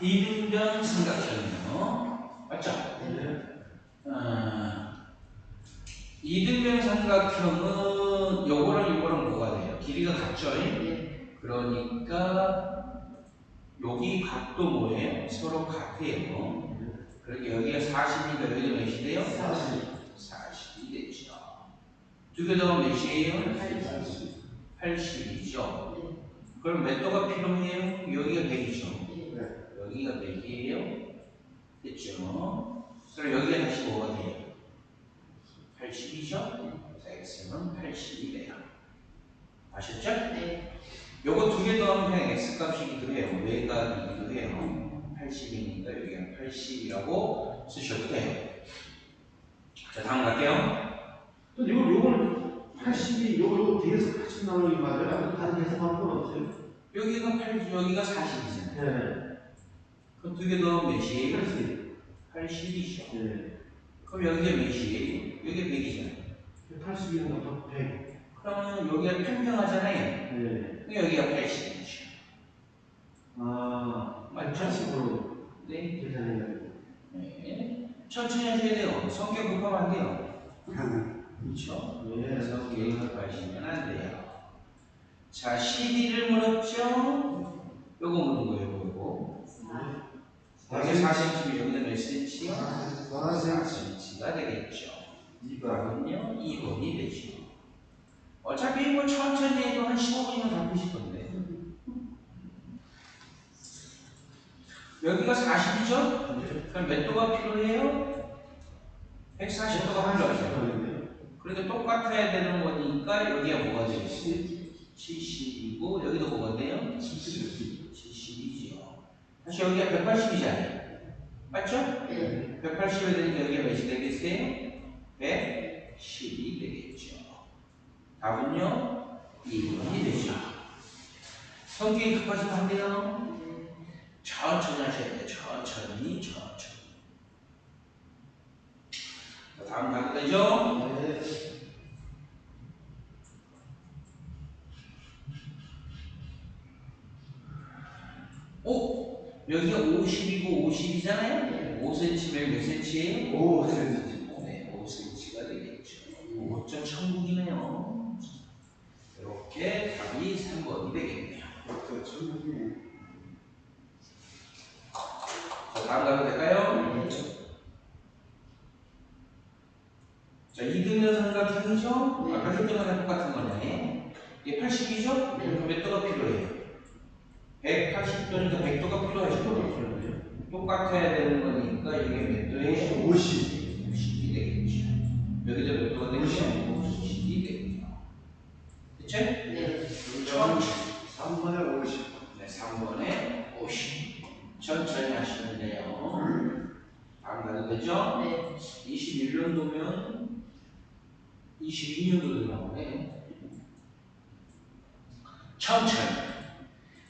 이등변 삼각형이요. 맞죠? 네. 어, 이등변 삼각형은 요거랑 요거랑 뭐가 돼요? 길이가 같죠? 네. 그러니까 여기 각도 뭐예요? 서로 같아요. 그러니까 여기가 40이니까 여기가 몇이 돼요? 40. 40이 되죠. 두 개 더하면 몇이에요? 80. 80이죠. 네. 그럼 몇 도가 필요해요? 82배요. 아셨죠? 네. 요거 두 개 더하면 그냥 x 값이 기도 해요. 외가 이기도 해요. 80이니까 여기 80이라고 쓰셔도 돼요. 자, 다음 갈게요. 또 이걸 요거는 80이 요거 뒤에서 80 나오는 게 맞아요? 다른 계산하는 어때요? 여기가 80, 여기가 40이잖아요. 네. 그럼 두 개 더하면 몇이? 80. 80이죠. 네. 그럼 여기가 몇이? 여기 100이잖아요. 80이는 또 100. 그러면 여기가 평평하잖아요. 네. 그럼 여기가 80이죠. 아, 맞죠? 80으로 네. 계산해야 돼. 네. 천천히 하셔야 돼요. 성격 급하면 안 돼요. 그렇죠? 네. 그래서 계획을 하시면 안 돼요. 자, CD를 물었죠? 요거 물은 거예요, 요거. 여기 4cm, 여기는 몇 cm요? 4cm가 되겠죠. 2번은요? 2번이 되죠. 어차피 뭐 천천히 해도 한 15분이면 다 푸실 건데. 여기가 40이죠? 그럼 몇 도가 필요해요? 140도가 필요하죠. 그러니까 똑같아야 되는 거니까 여기가 뭐가 돼요? 70이고 여기도 뭐가 돼요? 70이죠. 사실 여기가 180이잖아요. 맞죠? 네. 180이 되니까 여기가 몇이 되겠어요? 110이 되겠죠. 답은요? 2번이 되죠. 성격이 급하시면 안 돼요. 천천히 하셔야 돼요. 천천히, 천천히. 자, 다음 가도 되죠? 네. 오! 여기가 50이고 50이잖아요? 5cm면 몇 cm예요? 5cm. 네, 5cm가 되겠죠. 5점 천국이네요. 이렇게 답이 3번이 되겠네요. 자, 다음 가도 될까요? 자, 이등변 삼각형이죠? 아까 했던 거랑 똑같은 거네. 이게 80이죠? 네. 몇 도가 필요해요? 180도니까 100도가 필요하죠? 똑같아야 되는 거니까 이게 몇 도예요? 50. 50이 되겠죠. 여기도 몇 도가 되겠죠? 50이 되겠죠. 그쵸? 네. 처음 3번에 50. 네, 3번에 50. 천천히 하시면 돼요. 안 가도 되죠? 네. 21년도면 22년도도 나오네. 천천히.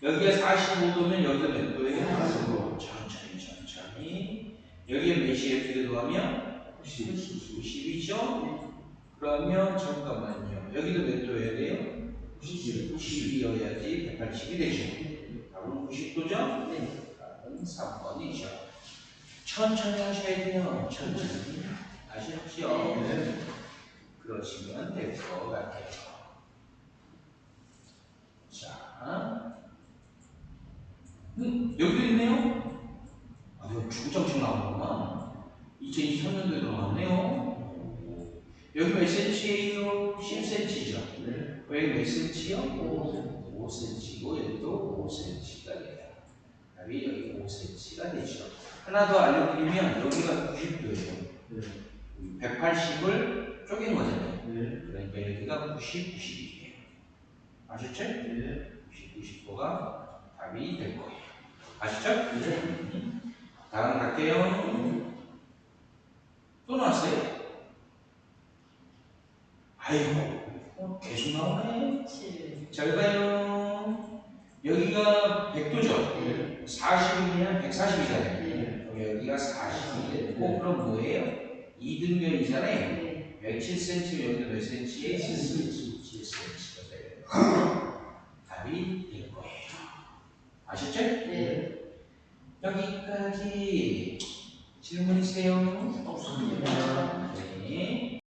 여기가 45도면 여기가 몇 도예요? 45. 천천히, 천천히. 여기가 몇이에요? 두개 더하면? 90. 90이죠? 그러면 잠깐만요. 여기도 몇 도여야 돼요? 90. 90이어야지 180이 되죠. 답은 90도죠? 네. 답은 3번이죠. 천천히 하셔야 돼요. 천천히. 아셨죠? 네. 그러시면 될 것 같아요. 자, 음, 여기도 있네요. 아, 이거 주구장창 나오는구나. 2023년도에 나왔네요. 여기 몇 cm예요? 10cm죠. 네. 여기 몇 cm요? 5cm고 여기도 5cm가 돼요. 답이 여기 5cm가 되죠. 하나 더 알려드리면 여기가 90도예요. 네. 180을 쪼갠 거잖아요. 네. 그러니까 여기가 90, 90이에요. 아셨죠? 네. 90, 90도가 답이 될 거예요. 아시죠? 네. 다음 갈게요. 또 나왔어요? 아이고, 어, 계속 나오네. 7. 잘 봐요. 여기가 100도죠? 40이면 140이잖아요. 네. 그럼 여기가 40이 되고, 그럼 뭐예요? 이등변이잖아요. 네. 107cm, 여기가 몇 cm에? 7cm. 7cm가 돼요. 답이 될 거예요. 아셨죠? 네. 여기까지 질문이세요? 없습니다. 네.